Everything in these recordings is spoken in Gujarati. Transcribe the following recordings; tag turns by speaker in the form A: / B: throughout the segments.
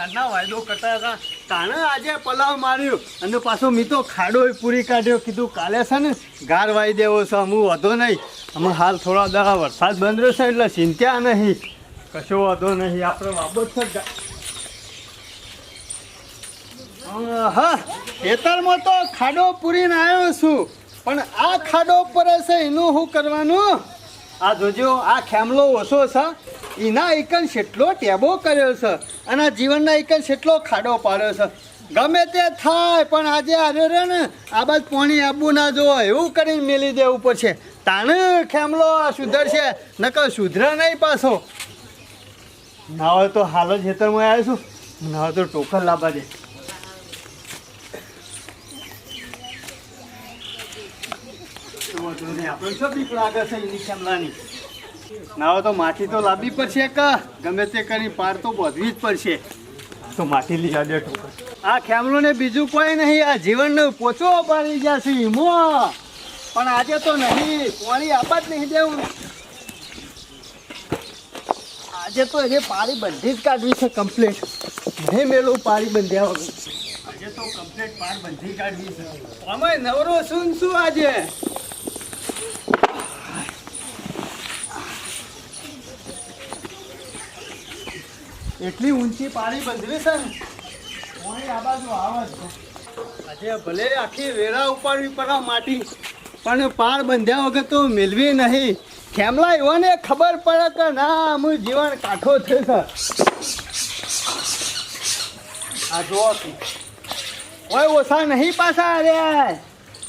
A: પાટણવાળા વાયદો કરતા હતા. તાણે આજે પલાવ માર્યો અને પાછો મી તો ખાડો પૂરી કાઢ્યો. કીધું, કાલે છે ને ગાર વાઈ દેવો છે અમુક વધો નહીં. અમે હાલ થોડા દાડા વરસાદ બંધ રહેશે એટલે ચિંતા નહીં. કશો વધો નહીં. આપણે બાબત છે. હા. ખેતરમાં તો ખાડો પૂરીને આવ્યો છું. પણ આ ખાડો પર છે એનું શું કરવાનું? આ જોજો, આ ખેમલો ઓછો છે. એના એકન કેટલો ટેબો કર્યો છે. અને જીવનના એકન કેટલો ખાડો પાડ્યો છે. ગમે તે થાય, પણ આજે આવ્યો રે ને, આ બાદ પાણી આપવું ના જો એવું કરીને મેલી દેવું પડશે. તાણે ખેમલો સુધરશે, નકર સુધરે નહીં પાછો. ના હોય તો હાલ જ હેતરમાં આવ્યો છું. ના હોય તો ટોકર લાવવા દે. આપણે શું બીક લાગે છે એની ખેમલાની? ના તો માટી તો લાવવી પડશે કે ગમે તે કરી પાર તો બોધવી જ પડશે. તો માટી લઈ આદે આ ખેમલો ને બીજું કોઈ નહીં આ જીવનનો પોચો પાડી જશે હિમો પણ આજે તો નહીં પાણી આપા જ નહીં દેવું. આજે તો એ પારી બંધી જ કાઢવી છે કમ્પ્લીટ નહીં મેલું પારી બંધ્યા વગર. આજે તો કમ્પ્લીટ પાર બંધી કાઢવી છે. અમે નવરો શું શું આજે. એટલી ઊંચી પાણી બંધવી છે ને કોઈ આ બાજુ આવે આજે ભલે આખી વેરા ઉપાડવી પડે માટી, પણ પાર બંધ્યા વગર તો મેળવી નહીં. ખેમલા એવાને ખબર પડે કે ના અમુક જીવન કાઠો છે સર આ જો ઓય ઓછા નહીં પાછા અરે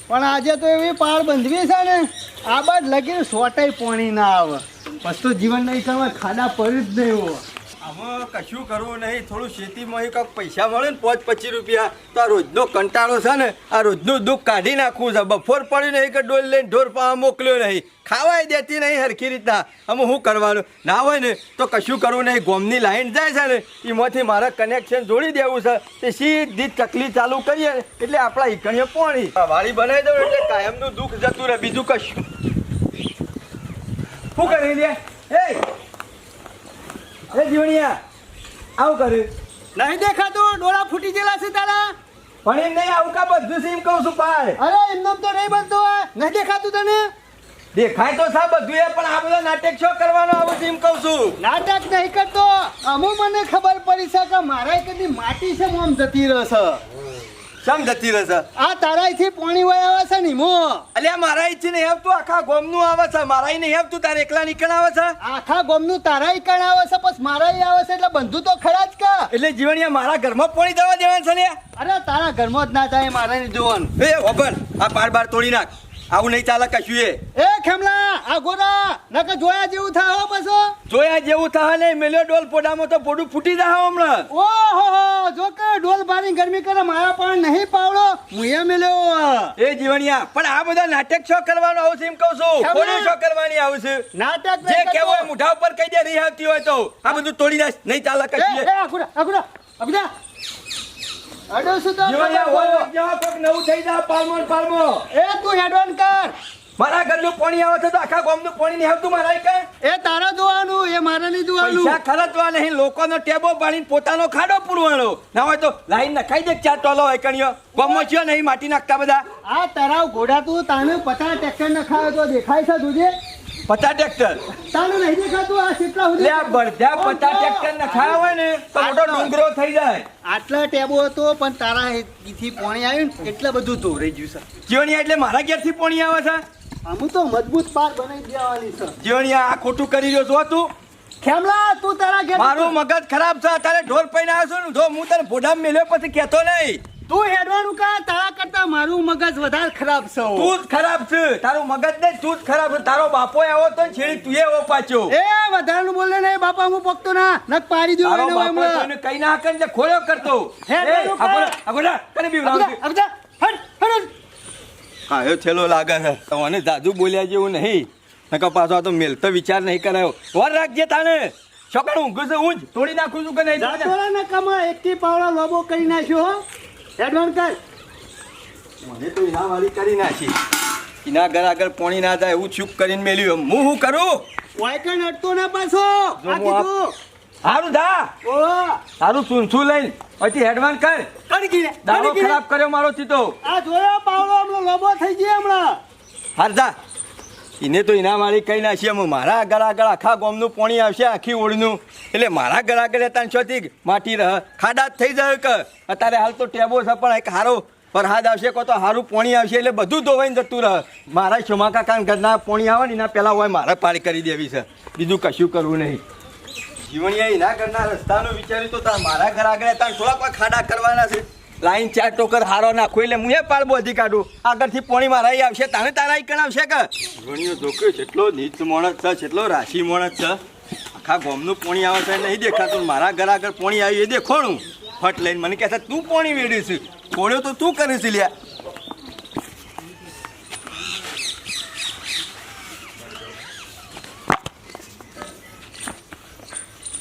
A: પણ આજે તો એવી પાર બંધવી છે ને, આ બાદ લગીને સોટાઈ પોણી ના આવે. પછી તો જીવન નહીં સમય ખાડા પડી જ નહીં હોય.
B: આમાં કશું કરવું નહીં. થોડું ખેતીમાં કંઈક પૈસા મળે ને પાંચ પચીસ રૂપિયા. તો આ રોજનો કંટાળો છે ને, આ રોજનું દુઃખ કાઢી નાખવું છે. બફોર પડ્યું નહીં કે ડોલ લઈને ઢોર પાવા મોકલ્યો નહીં. ખાવાય દેતી નહીં હરખી રીતના. આમાં શું કરવાનું? ના હોય ને, તો કશું કરવું નહીં. ગોમની લાઈન જાય છે ને, એમાંથી મારે કનેક્શન જોડી દેવું છે. તે સીધી ચકલી ચાલુ કરીએ એટલે આપણા ઈકણીએ પોણી. વાળી બનાવી દઉં એટલે કાયમનું દુઃખ જતું રહે. બીજું કશું. શું કરી દે એ! એ જીવણિયા આવું કર્યું
A: નહીં દેખાતું ડોળા ફૂટી ગયેલા છે તારા.
B: પણ એમ નહીં આવું કા બધું સીમ કહું છું પાય
A: અરે એમનો તો નહીં બનતો નહીં દેખાતું તને?
B: દેખાય તો સા બધું એ પણ આ બધો નાટક શો કરવાનો આવું સીમ કહું છું.
A: નાટક નહીં કરતો. અમુ મને ખબર પડી છે કે મારા કદી માટી છે મોમ જતી રહેશે
B: સમ જતી રહેશે
A: આ તારાથી પાણી વય આવે છે ને મો.
B: અલ્યા મારા ઈચ્છે નહીં આવતું આખા ગોમનું આવે છે. મારા નહીં આવતું તારે એકલા નીકળ આવે છે?
A: આખા ગોમનું તારા કણ આવે છે પછી મારા આવે છે એટલે બંધુ તો ખરા જ કા.
B: એટલે જીવણિયા મારા ઘરમાં પાણી દવા દેવાનું છે ને?
A: અરે તારા ઘરમાં જ ના થાય મારા નહીં જોવાનું.
B: એ ઓબન આ પાર બાર તોડી નાખ. આવું નહીં ચાલે કશું એ
A: એ ખેમલા આ ગોરા નકર જોયા જેવું થાય હો બસો
B: જોયા જેવું થાય નહીં મેલ્યો ડોલ પોડામાં તો પોડું ફૂટી જાય હમણાં.
A: ઓહો હો જો કે ડોલ બારી ગરમી કરે મારા પણ નહીં પાવડો. મુએ મેલ્યો
B: એ જીવણિયા પણ આ બધા નાટક શો કરવાનું આવું છે એમ કહું છું? ખોડું શો કરવાની આવું છે?
A: નાટક
B: જે કેવો હોય મુઠા ઉપર કહી દે રહી આવતી હોય તો. આ બધું તોડી નાખ નહીં ચાલે
A: એ
B: કશું
A: એ અગુડા અગુડા અગુડા અડો શું તો?
B: જીવણિયા હોય જેવા કોક નવું થઈ જા પાલમો પાલમો.
A: એ તું હેડવાન કર.
B: મારા ઘરનું પાણી આવે છે તો આખા ગામનું પાણી નહીં આવતું મારા કે
A: એ તારા જોવાનું એ મારે નહીં જોવાનું.
B: પૈસા ખર્ચવા નહીં લોકોનો ટેબો પાડીને પોતાનો ખાડો પૂરવાનો. ના હોય તો લાઈન નખાઈ દે ચાર ટોલો હોય કણીઓ ગામમાં ચિયો નહીં માટી નાખતા બધા.
A: આ તરાવ ઘોડા તું તાને પચાસ ટ્રેક્ટર નખાયો તો દેખાય છે તુજે
B: પચાસ ટ્રેક્ટર.
A: તારું નહીં દેખાતું આ કેટલા
B: લે આ બળધા પચાસ ટ્રેક્ટર નખાયા હોય ને તો મોટો ડુંગરો થઈ જાય.
A: આટલા ટેબો હતો પણ તારા થી પાણી આવ્યું ને એટલે બધું ધોરાઈ ગયું છે
B: જીવણિયા એટલે મારા ઘેરથી પાણી આવે છે?
A: અમુ તો મજબૂત પાર બનાવી દેવાની સર.
B: જીવણિયા આ ખોટું કરી રહ્યો છો તું?
A: ખેમલા તું તારા ઘેર
B: મારું મગજ ખરાબ છે તારે ઢોર પૈને આવ્યો છું ને જો હું તને ભોડામ મેલ્યો પછી કહેતો નહીં.
A: તું હેડવાનું કા તારા કરતા મારું મગજ વધારે ખરાબ છે.
B: તું જ ખરાબ છે. તારું મગજ ને તું જ ખરાબ છે. તારો બાપો આવો તો ને છેડી તું એવો પાછો.
A: એ વધારાનું બોલે નહીં બાપા હું પોકતો ના નક પાડી દઉં એને
B: બાપો તને કઈ ના કરે એટલે ખોળ્યો કરતો.
A: હે,
B: બોલા, તને બી
A: અબજા,
B: ઉડાવતી.
A: અબજા, હટ, હા
B: એ છેલ્લો લાગે છે. તમને દાદુ બોલ્યા જેવું નહીં. નકર પાછો તો મેલતો વિચાર નહીં કરાયો. વર રાખજે તાને છોકરા ઊંઘું છે ઊંઘ. તોડી નાખું છું કે નહીં?
A: નકામા એકથી પાવડા લોબો કરી નાખ્યો હો હેડવાન કર.
B: મને તો એના વાળી કરી નાખી. એના ઘર આગળ પોણી ના જાય એવું ચૂપ કરીને મેલ્યું હું શું કરું?
A: વાયકણ અટતો ના પાછો.
B: જો હું હારું ધા
A: ઓ.
B: તારું સૂનસું લઈને પછી એડવાન્સ કર.
A: કણકી રે,
B: દાડો
A: કણકી રે.
B: ખરાબ કર્યો મારો ચીતો.
A: આ જોયો પાવડો હમણાં લોબો થઈ ગયો હમણાં.
B: હારદા એને તો એના મારી કઈ ના છે મારા આગળ આગળ આખા ગોમનું પાણી આવશે, આખી ઓળનું. એટલે મારા ઘર આગળ છોથી માટી રહ. ખાડા જ થઈ જાય કે અત્યારે હાલ તો ટેબો છે, પણ એક હારો વરસાદ આવશે કો તો સારું પાણી આવશે, એટલે બધું ધોવાઈને જતું રહે. મારા શોમા કાકા ઘરના પાણી આવે ને એના પહેલાં હોય મારે પાણી કરી દેવી છે. બીજું કશું કરવું નહીં. જીવણીયા એના ઘરના રસ્તાનું વિચાર્યું તો મારા ઘર આગળ ત્યાં થોડા પણ ખાડા કરવાના છે. લાઈન ચાર ટોકર હારો નાખો એટલે હું એ પાળ બોધી કાઢું. આગળથી પોણી મારા ઈ આવશે. તારે તારા ઈ કણાવશે કે? ઘણીઓ ધોકે જેટલો નીચ માણસ છે, જેટલો રાશિ માણસ છે. આખા ગોમનું પોણી આવે છે, નહીં દેખાતું. મારા ઘર આગળ પોણી આવ્યું એ દેખોણું. ફટ લઈને મને કહે છે, તું પોણી વેડીશ પોણ્યો તો તું કરીશ લ્યા.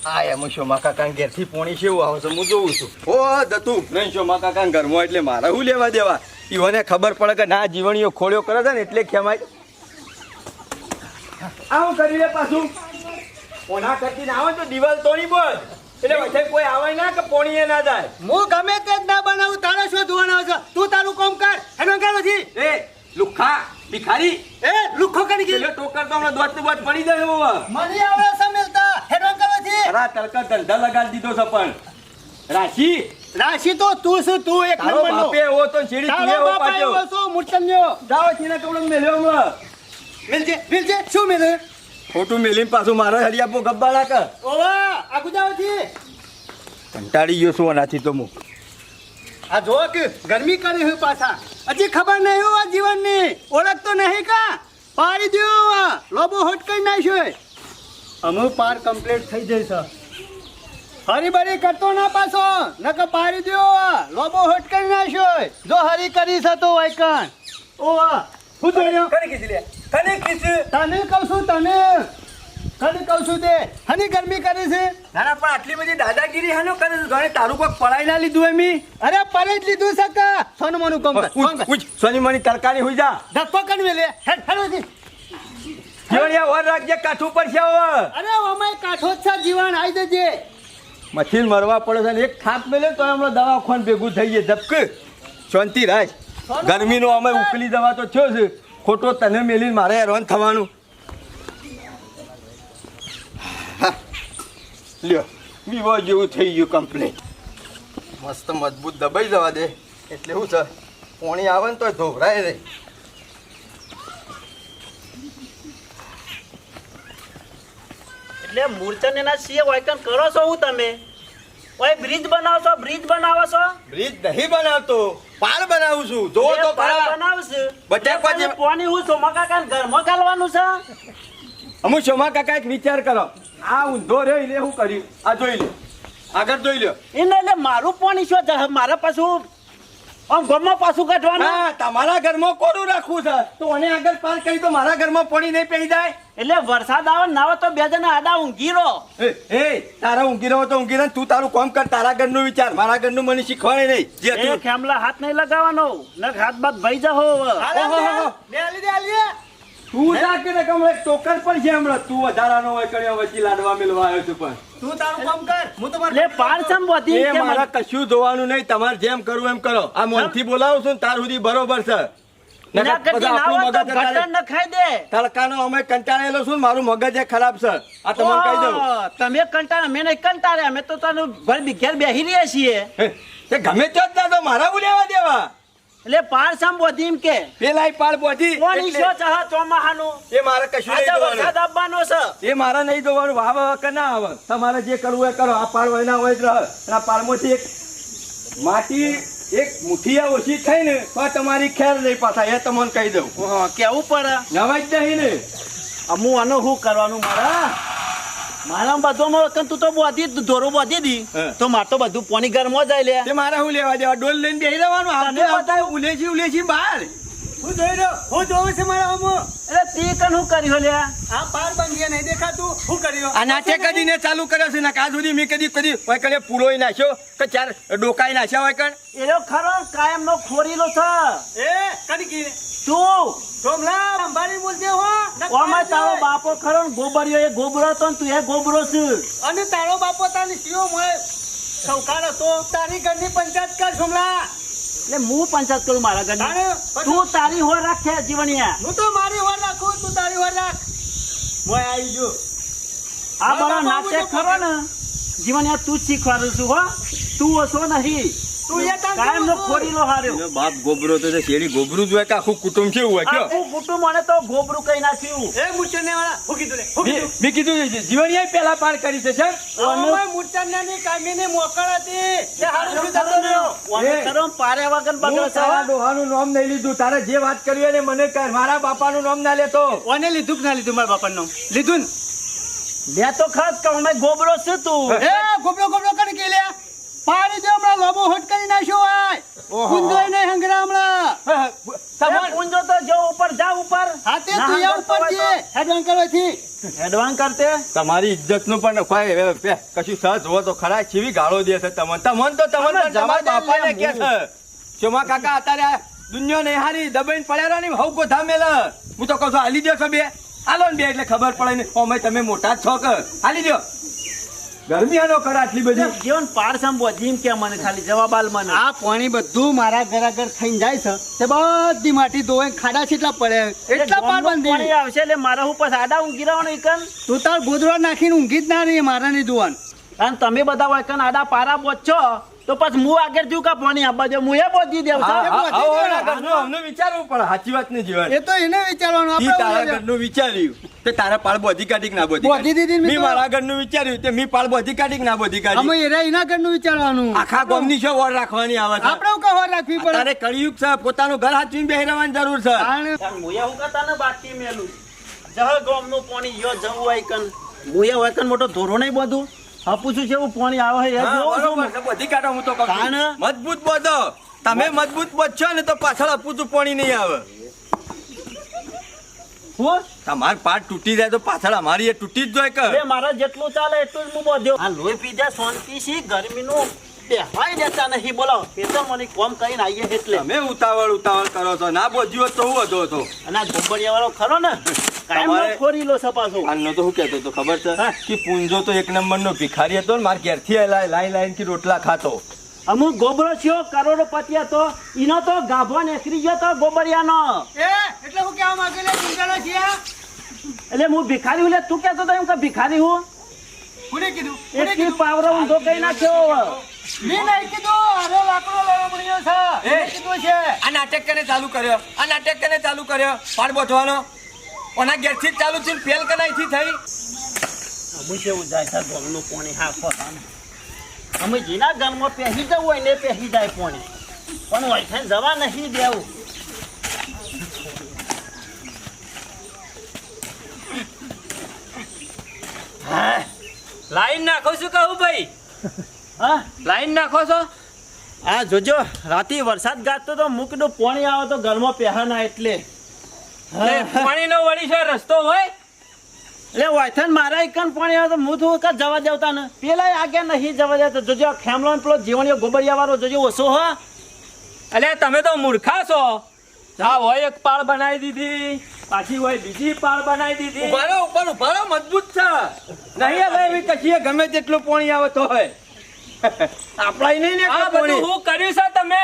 B: આ એમ શોમા કાકા ઘેરથી પોણી કેવું આવે છે હું જોઉં છું. ઓ દતું નહીં શોમા કાકા ઘરમાં એટલે મારે શું લેવા દેવા? ઈઓને ખબર પડે કે ના જીવણીઓ ખોળ્યો કરે છે ને એટલે ખેમાય. આવું કરી લે પાછું. પોણા કરતી ના આવે તો દિવાલ તોડી બોલ. એટલે વચ્ચે કોઈ આવે ના કે પોણીએ ના જાય?
A: હું ગમે તે જ ના બનાવું તારે શું ધોવાનો છે? તું તારું કામ કર એનો કે નથી
B: એ લુખા ભિખારી.
A: એ લુખો કરી ગઈ
B: ટોકર તો હમણાં દોત દોત પડી જાય
A: મને આવડે છે મિલતા એનો કે નથી
B: ખરા તડકા ધંધા લગાડી દીધો છે પણ. રાશી?
A: રાશિ તો તું શું તું એક
B: નંબર
A: નો
B: બાપે ઓ તો છેડી તું
A: તારો
B: એવો પાછો.
A: આવ્યો છો મૂર્છન્યો.
B: જાઓ ચીના કપડો મેલ્યો હમણાં
A: મિલજે મિલજે શું મિલે?
B: ખોટું મેલીને પાછું મારા હરિયાપો ગબ્બાળા કર.
A: ઓવા આ ગુજાવથી
B: કંટાળી ગયો છું આનાથી તો હું.
A: આ જો કે ગરમી કરી હું પાછા. હજી ખબર નહીં હોય આ જીવનની. ઓળખ તો નહીં કા? પાડી દો લોબો હોટ કરી નાખ્યો અમુ પાર કમ્પ્લીટ થઈ જઈશ હરી બરી કરતો ના પાછો નકર પાડી દો લોબો હટ કરી નાખ્યો જો હરી કરી છે તો વાયકણ. ઓ હું જોયો
B: કને કીધી લે? કને કીધી
A: તને કહું છું તને. તને કહું છું તે. હની ગરમી કરે છે.
B: ના ના પણ આટલી બધી દાદાગીરી હાનો કરે છે. ઘરે તારું કોઈ પડાઈ ના લીધું એમી
A: અરે પડાઈ જ લીધું છે કા? સોનું મનું કમ
B: સોની મની તરકારી હોઈ જા.
A: ધક્કો મેલે હેડ હેડ.
B: જીવણિયા વર રાખજે કાઠું પડશે હવે.
A: અરે અમાય કાઠો જ છે જીવણ આવી જજે.
B: મચ્છી મરવા પડે છે ને એક થાપ મેલે તો હમણાં દવાખાન ભેગું થઈ જાય ધબક. શાંતિ રાખ. ગરમીનો અમે ઉકલી દવા તો થયો છે. ખોટો તને મેલીને મારે હેરાન થવાનું. લ્યો વિવો જેવું થઈ ગયું કમ્પ્લીટ મસ્ત મજબૂત દબાઈ જવા દે. એટલે શું છે? પોણી આવે ને તો ધોવરાય નહીં.
C: એટલે મૂર્છન એના સીએ વાયકન કરો છો હું તમે? ઓય બ્રિજ બનાવો છો બ્રિજ બનાવો છો
B: બ્રિજ નહીં બનાવતો પાર બનાવું છું. જો તો
C: પાર બનાવશે.
B: બધા
C: તમે પાણી હું સોમા કાકા ઘરમાં ગાલવાનું છે?
B: અમુ સોમા કાકા એક વિચાર કરો આ ઊંધો રહ્યો એટલે શું કર્યું? આ જોઈ લે આગળ જોઈ લ્યો.
C: એને એટલે મારું પાણી શું છે? મારા પાછું આમ ઘરમાં પાછું કાઢવાનું?
B: ના તમારા ઘરમાં કોરું રાખવું છે? તો આગળ પાર કરી તો મારા ઘરમાં પાણી નહીં પી જાય.
C: એટલે વરસાદ આવે ને આવે તો બે જણા આડા ઊંઘી રહો
B: એ તારા ઊંઘી રહ્યો તો ઊંઘી રહે તું તારું કામ કર તારા ઘરનું વિચાર. મારા ઘરનું મને શીખવાડે નહીં. જે તું
C: ખેમલા હાથ નહીં લગાવવાનો. હાથ બાદ ભાઈ જાઓ હવે.
B: તું જા કે ને કમ ટોકર પર છે હમણાં. તું વધારાનો હોય કર્યો વચ્ચે લાડવા મેળવા આવ્યો છું પણ.
A: તું તારું કામ કર. હું તમારે
C: લે પાર વધી
B: એ મારા કશું જોવાનું નહીં તમારે જેમ કરવું એમ કરો. આ મનથી બોલાવું છું તાર સુધી બરોબર છે. અમે કંટાળેલો છું મારું મગજ એ ખરાબ છે. આ તમને કહી દઉં.
C: તમે કંટાળે મેં નહીં કંટાળ્યા. અમે તો તારું ઘર બેહી રહ્યા છીએ.
B: ગમે તે જ ના તો મારા હું લેવા દેવા?
C: એટલે પાર સામ વધી એમ કે
B: પેલા પાળ
C: બોધી
B: કોણ
C: ઈશો ચાહ ચોમાહાનું?
B: એ મારે કશું
C: નહીં
B: નહીં
C: વરસાદ આવવાનો છે.
B: એ મારે નહીં જોવાનું વાવ કે ના આવે. તમારે જે કરવું એ કરો. આ પાળ હોય ના હોય રહે. આ પાળમાંથી એક માટી એક મુઠ્ઠીયા ઓછી થઈ ને તો તમારી ખેર નહીં પાછા. એ તમને કહી દઉં.
C: કેવું પડે?
B: નવાજ નહીં ને.
C: અમુ આનું શું કરવાનું મારા? મારા બધું તું તો બોધી ધોરું બોધી દી. તો માર તો બધું પોની ઘરમાં જાય લે.
B: તે મારે શું લેવા દેવા? ડોલ લઈને બેસી રહેવાનું? આપણે ઉલેચી ઉલેચી બહાર.
A: હું જોઈ રહ્યો હું જોઉં છું મારા અમો.
C: એટલે તી કન હું કર્યો લે
A: આ પાર બંધીએ નહીં દેખાતું. હું કર્યો
B: આ નાચે કદીને ચાલુ કર્યો છે ને કાજ સુધી મેં કદી કદી હોય કડે પૂરોય નાખ્યો કે ચાર ડોકાઈ નાખ્યા હોય કણ?
C: એનો ખરો કાયમ નો ખોરીલો છે.
A: એ કદી કી?
C: તું?
A: સોમલા અંબારી બોલજે હો
C: ઓમાં તારો બાપો ખરો ગોબરિયો એ ગોબરો તો ને તું એ ગોબરો છે.
A: અને તારો બાપો તારી સીઓ મળે
C: સૌકાર હતો.
A: તારી ઘરની પંચાયત કર સોમલા
C: એટલે હું પંચાયત કરું મારા
A: ઘર
C: તું તારી હોર રાખે જીવણિયા
A: હું તો મારી હોર રાખું તું તારી હોર રાખ. હું આવી જો
C: આ
A: બરા
C: નાટક ખરો ને. જીવણિયા તું જ શીખવાડું છું હો. તું ઓછો નહીં. નો
B: એનો બાપ ગોબરો તો શેરી ગોબરું જ હોય કે આખું કુટુંબ કેવું હોય
C: આખું કુટુંબ મને તો ગોબરું કઈ નાખ્યું.
A: એ મૂર્છને વાળા હું કીધું લે હું કીધું.
B: મેં કીધું જીવન પેલા પાર કરી છે સાહેબ
A: ઓય મૂર્છનની કામીની મોકળ હતી. તે હારું
C: આનો
A: થયું
C: ખરો ને,
A: જતો
C: ઓને
B: એ.
C: ખરો ને પારે વગર બગડે
B: હું
C: છે
B: તારા ડોહાનું નામ નહીં લીધું તારે જે વાત કરી હોય મને કર મારા બાપાનું નામ ના લેતો.
A: ઓને લીધું કે ના લીધું મારા બાપાનું નામ? લીધું
C: લે તો ખાસ કહું અમે ગોબરો છે તું?
A: ને એ ગોબડો ગોબડો કરી પાડી દે હમણાં લોબો હટ કરી નાખ્યો હોય. કુંજો ને હંગરા હમણાં.
C: એ કુંજો તો જો ઉપર જા ઉપર.
A: હા તે તું ઉપર જે હેડવાન કરવાથી
C: હેડવાન કરતે?
B: તમારી ઇજ્જતનું પણ કોઈ હવે કશું સહજ હોવો તો ખરા ચીવી ગાળો દે છે તમને. તમને તો તમને
C: અમે
B: તમારા
C: જવા દે
B: કે છે. ચોમા કાકા અત્યારે દુનિયા નેહારી હારી દબાઈને પડ્યા ને હવ ગોધા મેલ હું તો કહું છું હાલી દો છો બે. હાલો ને બે એટલે ખબર પડે ને. ઓમે તમે મોટા જ છો કે. હાલી દો ગરમી આનો કર આટલી બધી.
C: જીવન પાર સંભો જીમ કે મને ખાલી જવાબ આલ મને.
A: આ પાણી બધું મારા ઘર આગળ થઈને જાય છે. તે બધી માટી ધોવાઈ ખાડા છેટલા પડે. એટલા પાર
C: પાણી
A: બંધી
C: આવશે એટલે મારા ઉપર આડા ઊંઘી રહેવાનું ઈકન
A: તું તાર નાખીને ઊંઘી જ ના રહી મારા નહીં દુવાન
C: અને તમે બધા હોય આડા પારા બોચો તો પછી હું આગળ થયું કા પાણી આપવા દે હું એ પહોંચી દેવ
B: અમને વિચારવું પડે સાચી વાત ને જીવન.
A: એ તો એને વિચારવાનું
B: આપણે તારા ઘરનું વિચાર્યું તે તારા પાળ બોધી કાઢી ના બોધી
A: બોધી દીધી
B: મી મારા ઘરનું વિચાર્યું તે મી પાળ બોધી કાઢી ના બોધી
A: અમે
B: કાઢી
A: એરા એના ઘરનું વિચારવાનું.
B: આખા ગામની છે ઓર રાખવાની આવે છે.
A: આપણે કહો રાખવી પડે.
B: તારે કળિયુગ છે પોતાનું ઘર હાચવીને બેહી રહેવાની જરૂર છે.
C: મુયા હું કરતા ને બાકી મેલું. જહ ગોમનું પાણી યો જવું આઈકન કન મુયા હોય મોટો ધોરો નહીં બધું. હપું છે એવું પાણી આવે છે છું
B: છે, બોધી કાઢો હું તો કહું મજબૂત બોધો. તમે મજબૂત બોધશો ને તો પાછળ અપૂતું પાણી નહીં આવે.
C: હું?
B: તમાર પાટ તૂટી જાય તો પાછળ અમારી એ તૂટી જ જાય કે.
C: મારા જેટલું ચાલે એટલું જ હું બોધ્યો આ લોહી પીધા શાંતિ સી ગરમીનું બેહવાય દેતા નહીં એ તો મને કોમ કરીને આવીએ એટલે.
B: અમે ઉતાવળ ઉતાવળ કરો છો. ના બોધ્યો હોત તો હું વધો હતો
C: અને આ વાળો ખરો ને?
B: તમારે-
C: ખોરી લો સપાસો
B: આનો તો શું કહેતો હતો ખબર છે?
C: હા.
B: કે પૂંજો તો એક નંબરનો ભિખારી હતો ને મારા ઘેરથી લાઈ લાઈ લાઈનથી રોટલા ખાતો.
C: અમુક ગોબરો થયો કરોડપતિ હતો એનો તો ગાભો નીકળી ગયો તો ગોબરિયાનો.
A: એ એટલે હું માંગે છે
C: એટલે હું ભિખારી હું તું કહેતો તો એમ કે ભિખારી હું.
A: કોને કીધું? કોને
C: એટલી પાવરો ઊંધો કઈ નાખ્યો
A: મેં નહીં કીધું અરે લાકડો લેવા છે.
B: એ.
A: કીધું છે.
B: આ નાટક કને ચાલુ કર્યો? આ નાટક કને ચાલુ કર્યો? પાડ બોધવાનો. ઓના ગેરથી ચાલુ છે ફેલ કનાઈથી થઈ?
C: અમે કેવું જાય છે ગોમનું પાણી હાખો અમે જેના ઘરમાં પહેરી જવું હોય ને પહેરી જાય પાણી. પણ વૈઠાઈને જવા નહીં દેવું. હા.
D: લાઈન નાખો છું કહું ભાઈ?
C: હા?
D: લાઈન નાખો છો?
C: આ જોજો રાતે વરસાદ ગાજતો તો મૂકડું પાણી આવે તો ઘરમાં પહેરાના એટલે.
D: એટલે પાણીનો વળી છે રસ્તો હોય.
C: એટલે વાયથન મારા એકન પાણી આવે તો હું તો કાં જવા દેવતા ને પેલા આગળ નહીં જવા દેતા. જોજો ખેમલો પેલો જીવણીઓ ગોબરિયા વાળો જોજો ઓછો હા.
D: એટલે તમે તો મૂર્ખા છો. હા હોય એક પાળ બનાવી દીધી પાછી હોય બીજી પાળ બનાવી દીધી.
B: ઉભારો ઉપર ઉભારો મજબૂત છે. નહીં હવે એવી કશીએ ગમે તેટલું પાણી આવે તો હોય. આપણા નહીં ને
D: આ બધું હું કર્યું છે તમે?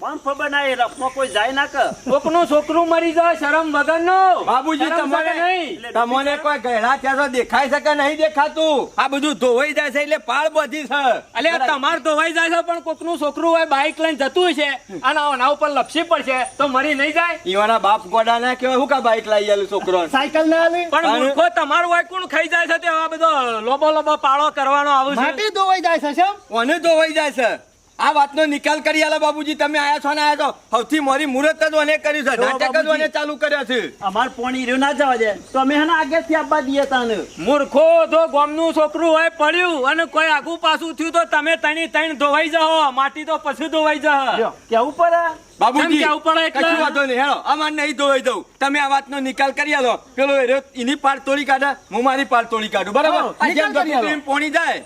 C: બંફ બનાવી રફમાં કોઈ જાય ના કે.
D: કોકનું છોકરું મરી જાય શરમ વગરનું.
B: બાબુજી તમારે
D: નહીં.
B: તમને કોઈ ગયડા થયા તો દેખાય છે કે નહીં દેખાતું? આ બધું ધોવાઈ જાય છે એટલે પાળ બધી છે.
D: એટલે તમાર ધોવાઈ જાય છે પણ કોકનું છોકરું હોય બાઈક લઈને જતું છે અને આના ઉપર લપસી પડશે તો મરી નહીં જાય?
B: ઈવાના બાપ ગોડા ના કહેવાય હું કા બાઈક લઈ આલું છોકરો
A: સાયકલ ના આલી?
D: પણ મૂર્ખો તમારું હોય કોણ ખાઈ જાય છે તે? આ બધો લોબો લોબો પાળો કરવાનો આવું છે.
A: માટી ધોવાઈ જાય છે?
B: કોને ધોવાઈ જાય છે? આ વાતનો નિકાલ કરી આલા બાબુજી તમે આયા છો ને આયા છો. સૌથી મોરી મુહૂર્ત જ ઓને કર્યું છે. નાટક જ. ઓને ચાલુ કર્યા છે.
C: અમાર પોણી રહ્યો ના જવા દે. તો અમે હે આગે થી આપવા દઈએ તાને.
D: મૂર્ખો તો ગોમનું છોકરું હોય પડ્યું. અને કોઈ આગું પાછું થયું તો તમે તણી તણ ધોવાઈ જાઓ. માટી તો પછી ધોવાઈ જા
C: કેવું પડે?
B: બાબુજી
D: કેવું પડે
B: કશું વાંધો નહીં. હેડો અમાર નહીં ધોવાઈ દઉં તમે આ વાતનો નિકાલ કરી આલો. પેલો એની પાર તોડી કાઢે. હું મારી પાર તોડી કાઢું. બરાબર? પોણી જાય.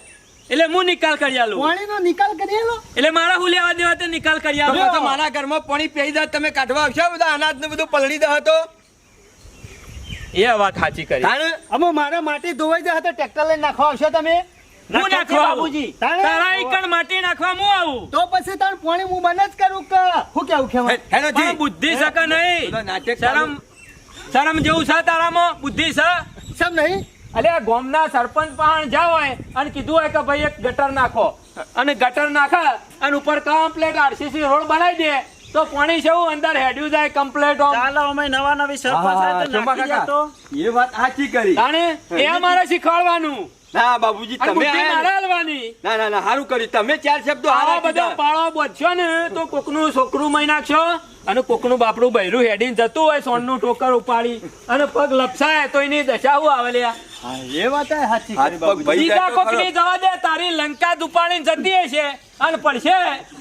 D: એટલે હું નિકાલ કરી આલું.
A: પાણીનો નિકાલ કરી આલો.
D: એટલે મારા હું લેવા દેવા તે નિકાલ કરી આલો.
B: તો મારા ઘરમાં પાણી પી જાય તમે કાઢવા આવશો? બધા અનાજ ને બધું પલળી દે હતો.
D: એ વાત સાચી કરી.
B: તાણે?
A: અમે મારા માટી ધોવાઈ જાય તો ટ્રેક્ટર લઈને નાખવા આવશો તમે?
D: હું
C: નાખો
D: નાખવા
C: બાબુજી
A: તારા
D: એકણ માટી નાખવા હું આવું?
A: તો પછી તાર પાણી હું જ કરું કે? શું કેવું કેવા
B: હે- હેનો જી.
D: બુદ્ધિ શકે નહીં.
B: નાટક
D: શરમ શરમ જેવું છે તારામાં? બુદ્ધિ છે?
A: સમ નહીં.
D: અલે આ ગામના સરપંચ પાસે જાવ હોય અને કીધું હોય કે ભાઈ એક ગટર નાખો. અને ગટર નાખે અને ઉપર કમ્પ્લેટ આરસીસી રોડ બનાવી દે તો પાણી છે અંદર હેડ્યું જાય કમ્પ્લેટ ઓમ
C: ચાલો અમે નવા નવી સરપંચ તો.
B: એ વાત સાચી કરી.
D: તાણે એ અમારે શીખવાડવાનું.
B: ના બાબુજી તમે.
D: હાલવાની.
B: ના ના ના સારું કર્યું. તમે ચાર શબ્દો હારા
D: બધા. પાળો બોધશો ને તો કોકનું છોકરું મહી નાખશો અને કોકનું બાપડું બૈરું હેડીને જતું હોય સોનનું ટોકર ઉપાડી અને પગ લપસાય તો એની દશા આવેલી આવે લ્યા
A: હા, એ વાત સાચી
D: બીજા કોકની જવા દે તારી લંકા દુપાડીને જતી હશે અને પડશે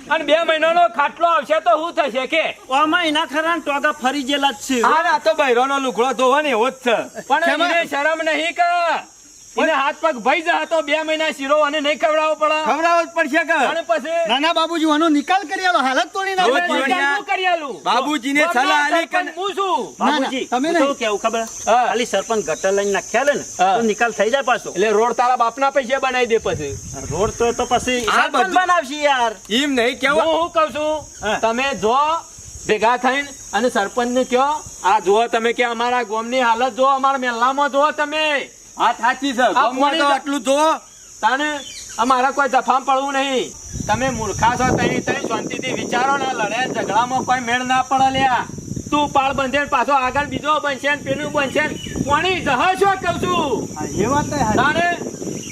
D: અને બે મહિનાનો ખાટલો આવશે તો શું થશે કે?
C: આમાં એના ખરા ટોગા ફરી જેલા જ છે.
B: હા તો બૈરોનો લુગડો ધોવો ને એવો જ છે.
D: પણ? એને શરમ નહીં કે એને હાથ પગ ભઈ જા હતો બે મહિના શીરો અને નહીં ખવડાવવો પડે.
B: ખવડાવવો જ પડશે કે?
D: અને પછી
A: ના ના બાબુજી આનો નિકાલ કરી આલો હાલત તોડી નાખો.
D: નિકાલ હું કરી આલું?
B: બાબુજીને સલાહ આલી કે-
D: હું છું.
C: બાબુજી
A: તમે
C: તો કેવું ખબર? ખાલી સરપંચ ગટર લઈને નાખ્યા ને તો નિકાલ થઈ જાય પાછો.
D: એટલે રોડ તારા બાપના પૈસા બનાવી દે પછી.
C: રોડ તો તો પછી
B: આ બધું-
C: બનાવશે યાર.
B: એમ નહીં કેવું?
D: હું કહું છું? તમે જો ભેગા થઈને અને સરપંચ ને કયો આ જુઓ તમે કે અમારા ગામની હાલત જુઓ અમારા મહેલામાં જુઓ તમે.
B: સાચી છે. આટલું
D: તાને અમારા કોઈ દફામ પડવું નહીં. તમે મૂર્ખા છો તઈ તઈ શાંતિથી વિચારો ને લડે ઝઘડામાં કોઈ મેળ ના પડે લ્યા. તું પાળ બંધે ને પાછો આગળ બીજો બનશે ને પેલું બનશે કોની જહાજો કહું છું?
A: એ વાત
D: તાને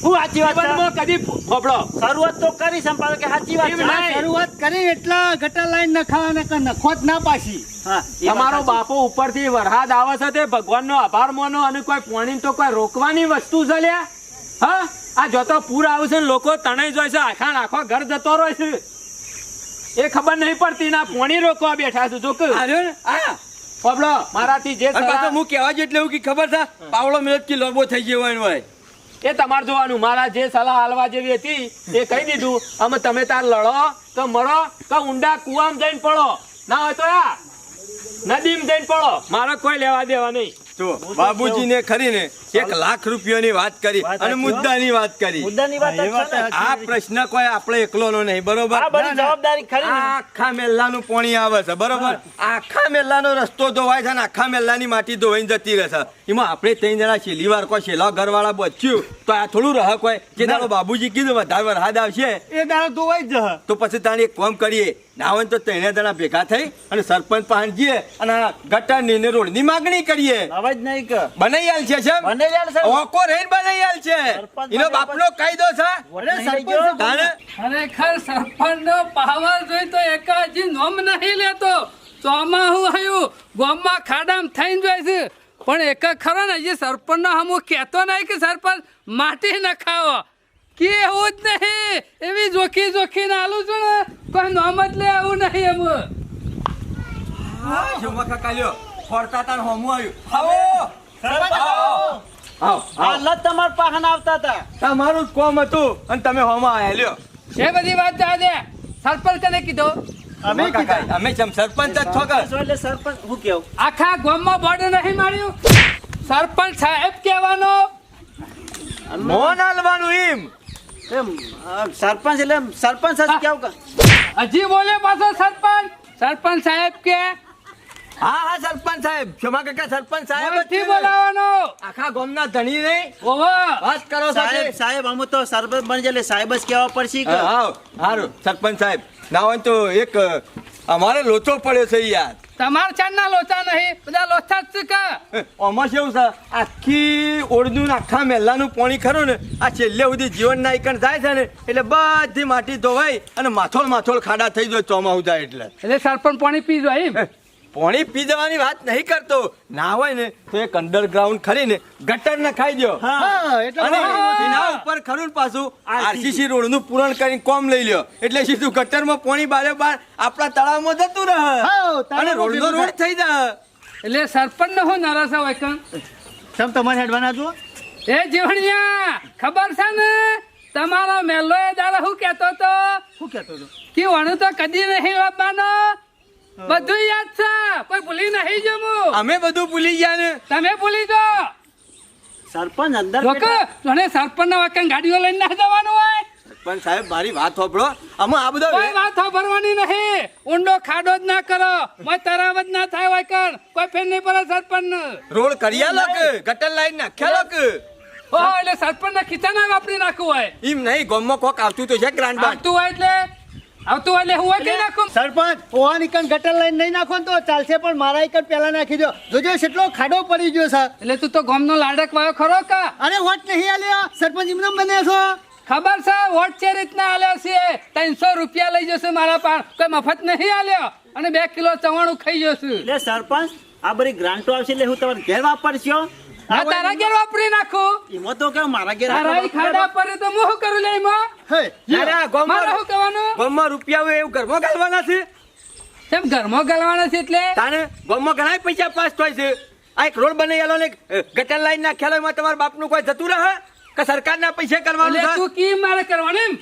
C: હું સાચી વાત
D: જીવનમાં કદી ફોફડો.
C: શરૂઆત તો કરી સંપાદક કે સાચી વાત છે.
A: શરૂઆત કરી એટલા ગટર લાઈન નખાવાના કે નખો જ ના પાછી.
D: તમારો બાપો ઉપરથી વરસાદ આવે છે તે ભગવાનનો આભાર માનો અને કોઈ પોણી તો કોઈ રોકવાની વસ્તુ છે લ્યા? હા? આ જોતો પૂર આવે છે ને લોકો તણાઈ જોય છે આખા આખો ઘર જતો રહે છે. એ ખબર નહીં પડતી ના પોણી રોકવા બેઠા છું જો કે.
B: આર્યો ને આ.
D: પબલો મારાથી જે
B: હું કહેવા જેટલે એવું કે ખબર છે? પાવડો મિનિટ કે લોબો થઈ ગયો હોય.
D: એ તમારે જોવાનું, મારા જે સલાહ હાલવા જેવી હતી, એ કહી દીધું. અમે તમે તાર લડો, તો મરો, તો ઊંડા કુવામાં જઈને પડો. ના હોય તો આ, નદીમાં જઈને પડો. મારે કોઈ લેવા દેવા નહીં.
B: જો બાબુજીને ખરીને એક લાખ રૂપિયાની વાત કરી અને મુદ્દાની વાત કરી.
C: ને.
B: આ પ્રશ્ન કોઈ આપણે એકલોનો નહીં બરોબર?
C: આખા મેલ્લા નું
B: આખા મેલ્લાનું પાણી આવે છે બરોબર? આખા મેલ્લાનો રસ્તો ધોવાય છે અને આખા મેલ્લાની માટી ધોવાઈ જતી રહેશે એમાં આપણે ત્રણ જણા છેલ્લી વાર કોઈ છેલ્લા ઘરવાળા બચ્યું તો આ થોડું રહક હોય કે તારો બાબુજી કીધું વધારે વરસાદ આવશે.
A: એ દાડો ધોવાઈ જ
B: તો પછી તાણે એક કામ કરીએ ના હોય તો તેને દણા ભેગા થઈ અને સરપંચ પાસે જઈએ અને ગટરની ને રોડની માંગણી કરીએ.
C: અવાજ નહીં કે.
B: બનાઈ આલ છે છે
C: બનાઈ આલ સર
B: ઓકો રહીને બનાઈ આલ છે? એનો બાપનો કાયદો છે.
A: અરે
C: નહીં
A: સરપંચ.
B: તાણે
E: ખરેખર સરપંચનો પાવર જોઈ તો એકાજી નોમ નહીં લેતો. ચોમાં હું હયું ગોમમાં ખાડામ થઈને જાય છે. પણ એક જ ખરો ને સરપંચ સરપંચનો હમું કહેતો નહીં કે સરપંચ માટી ન ખાવો કે એવું જ નહીં? એવી જોખી જોખી આલું છું ને કોઈ નોમ જ લે આવું નહીં એમ.
B: શોભા કાકા લ્યો ફરતા તાર હોમું આવ્યું. આવો. આવો. આવો.
C: હાલ જ તમારા પાહન આવતા હતા
B: તમારું જ કોમ હતું અને તમે હોમા આયા લ્યો.
E: એ બધી વાત દે સરપંચ કને કીધો.
A: અમે
B: કાકા, અમે જેમ સરપંચ જ છો કે.
C: એટલે સરપંચ હું કેવું?
E: આખા ગામમાં બોર્ડ નહીં માર્યું? સરપંચ સાહેબ કહેવાનો.
B: મોન આલવાનું એમ.
C: એમ સરપંચ એટલે સરપંચ સાહેબ કેવું કે?
E: હજી બોલે પાછો સરપંચ. સરપંચ સાહેબ કે?
B: હા હા સરપંચ સાહેબ. શોભા કાકા સરપંચ સાહેબ નથી
E: બોલાવાનો
B: આખા ગામના ધણી નહીં
E: ઓહો.
B: વાત કરો
C: સાહેબ સાહેબ અમે તો સરપંચ બની એટલે સાહેબ જ કહેવા પડશે કે.
B: હા હા, હારું. સરપંચ સાહેબ ના હોય તો એક અમારે લોચો પડ્યો છે યાર.
E: તમાર ચાંદના લોચા નહીં બધા લોચા જ છે કા?
B: આમાં કેવું છે? આખી ઓળનું આખા મેલાનું પાણી ખરું ને આ છેલ્લે સુધી જીવન ના ઈકણ જાય છે ને એટલે બધી માટી ધોવાઈ અને માથોલ માથોલ ખાડા થઈ જાય ચોમાસું જાય એટલે.
E: એટલે સરપંચ પાણી પીજો એમ?
B: પાણી પી જવાની વાત નહીં કરતો. ના હોય ને તો એક અંડરગ્રાઉન્ડ ખરીને ગટર ને ખાઈ દો અને એના ઉપર ખરું પાછું આરસીસી રોડનું પૂરણ કરીને કોમ લઈ લ્યો. એટલે સીધું ગટરમાં પાણી બારે બાર આપણા તળાવમાં જતું રહે. અને રોડ નો રોડ થઈ જાય.
E: એટલે સરપંચ ને હું નારાજ હોય કણ
A: સમ તમારે હેડવાના જુઓ.
E: એ જીવણિયા ખબર છે ને? તમારો મેલો એ દાડા હું કેતો તો
A: શું કેતો હતો?
E: કે વણું તો કદી નહીં લાવવાનો બધું યાદ છે. કોઈ ભૂલી નહીં જમું.
B: અમે બધું ભૂલી ગયા ને.
E: તમે ભૂલી જો
C: સરપંચ અંદર
E: લોકો તને સરપંચ ના વાક્ય ગાડીઓ લઈને ના જવાનું હોય.
B: પણ સાહેબ મારી વાત સાંભળો. આમાં આ બધા
E: કોઈ વાત સાંભળવાની નહીં. ઊંડો ખાડો જ ના કરો. કોઈ તરાવ જ ના થાય હોય કર કોઈ ફેર નહીં પડે સરપંચ
B: રોડ કર્યા લોક ગટર લાઈન નાખ્યા લોક.
E: ઓ એટલે સરપંચ ના ખીચા ના વાપરી નાખવું હોય.
B: એમ નહીં ગોમમાં કોક આવતું તો છે ગ્રાન્ડ
E: આવતું હોય એટલે આવતું એટલે હું હોય નાખું?
A: સરપંચ ઓહા નિકન ગટર લઈને નહીં નાખો તો ચાલશે પણ મારા એકણ પહેલા નાખી દો. જોજો કેટલો ખાડો પડી ગયો છે.
E: એટલે તું તો ગોમનો લાડક વાયો ખરો કા?
A: અરે વોટ નહીં આલ્યો. સરપંચ એમને બને છો.
E: ખબર છે વોટ છે રીતના આલ્યો છે ત્રણસો રૂપિયા લઈ જશે મારા પાસ કોઈ મફત નહીં આલ્યો? અને બે કિલો ચવાણું ખાઈ જશું.
C: એટલે સરપંચ આ બધી ગ્રાન્ટો આવશે એટલે હું તમારે ઘેર વાપરશો?
E: આ તારા ઘેર વાપરી નાખો.
C: એમાં તો કેવું મારા ઘેર
E: તારા ખાડા પર તો હું શું કરું લે એમાં.
A: હે
E: મારે
B: ગોમમાં
E: શું કહેવાનું
B: ગોમમાં રૂપિયા એવું ઘરમાં ગાલવાના છે?
E: તેમ ઘરમાં ગાલવાના છે એટલે?
B: તાને ગોમમાં ઘણા પૈસા પાસ થાય છે. આ એક રોડ બનાવેલો ને ગટર લાઈન નાખ્યા એમાં તમારા બાપનું કોઈ જતું રહે? કે સરકારના પૈસા કરવાનું
E: તું કેમ મારે કરવાનું એમ?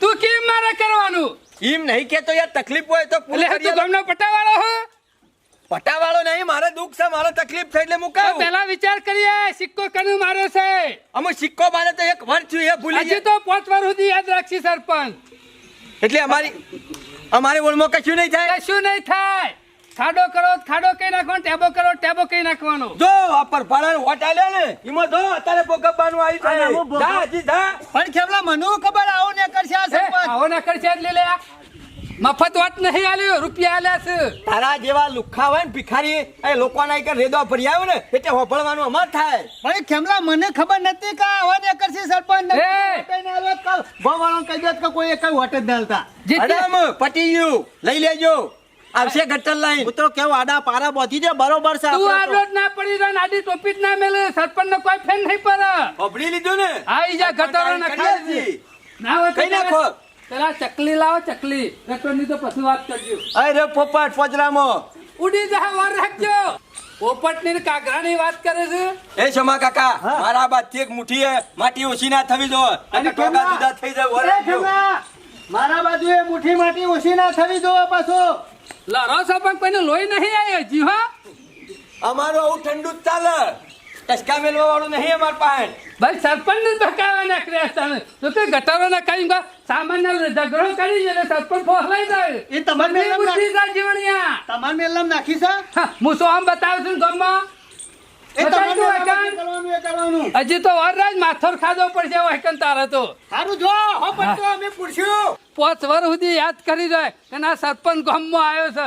E: તું કેમ મારે કરવાનું?
B: એમ નહીં કેતો યાર તકલીફ હોય તો પૂરું
E: તું
B: કરી
E: પટાવાળો હો.
B: પટાવાળો નહીં મારે દુઃખ છે મારે તકલીફ છે એટલે
E: તો
B: મુકાવ
E: પહેલા વિચાર કરીએ સિક્કો કનું મારે છે?
B: અમે સિક્કો મારે તો એક વર્ષ થયું એ ભૂલી
E: હજી તો પાંચ વાર સુધી યાદ રાખશી સરપંચ.
B: એટલે અમારી અમારી ઓળમાં કશું નહીં થાય?
E: કશું નહીં થાય. ખાડો કરો ખાડો કઈ નાખવાનો ટેબો કરો ટેબો કઈ નાખવાનો.
B: જો આ પર ભાડાનો લે આલ્યો ને એમાં જો અત્યારે ભોગવવાનું
C: આવી
B: છે. જા હજી જા.
A: પણ ખેમલા મને ખબર આવો ને કરશે આ સરપંચ.
E: આવો ના કરશે એટલે લે આ. મફત વાત નહીં આલ્યો રૂપિયા આલ્યા છે.
B: તારા જેવા લુખ્ખા હોય ને ભિખારી એ લોકોના એક રેદો ભરી આવ્યો ને એટલે હોભળવાનું અમાર થાય.
A: પણ ખેમલા મને ખબર નથી કે આવો ને કરશે સરપંચ! ગોવાળો કહી દો કે કોઈ એક હોટ જ નાલતા
E: જીતી
B: પટી ગયું લઈ લેજો. આવશે ગટર લાઈન.
C: હું તો કેવું આડા પારા બોધી દે બરોબર છે
E: તું આડો ના પડી રહ્યો ને આડી ટોપી જ ના મેલે. સરપંચ નો કોઈ ફેન નહીં પડે.
B: ઓબડી લીધું ને?
E: આવી ઈજા ગટર ના
B: ખાલી
E: ના હોય
B: કઈ નાખો.
E: પેલા ચકલી લાવો ચકલી. ગટરની તો પછી વાત કરજો.
B: અરે પોપટ પોજરામાં.
E: ઉડી જા વાર રાખજો. પોપટની કાગરાની વાત કરે છે?
B: એ શમા કાકા મારા બાદ એક મુઠી માટી ઓછી ના થવી જો અને ટોકા જુદા થઈ જાય વરે
A: મારા બાજુ એ મુઠ્ઠી માટી ઓછી ના થવી દો પાછો.
E: લડો છો પણ લોહી નહીં આવે જી હો.
B: અમારો આવું ઠંડુ ચાલે. ટસકા મેલવા વાળું નહીં અમાર પાસે.
E: ભાઈ સરપંચ ધકાવા નાખ્યા તમે તો કે ગટરો ના સામાન્ય ઝઘડો કરી એટલે સરપંચ ફોસલાઈ જાય.
A: એ તમારે મેલમ
E: બુદ્ધિ જાય જીવણિયા.
A: તમારે મેલમ નાખી છે?
E: હું શું આમ બતાવું છું ગમમાં? હજી તો વરરાજ માથોર ખાધો પડશે વહેકન તારે તો.
A: સારું જો હો અમે પૂછ્યું.
E: પોચ વર સુધી યાદ કરી જાય અને આ સરપંચ ગામમાં આવ્યો છે.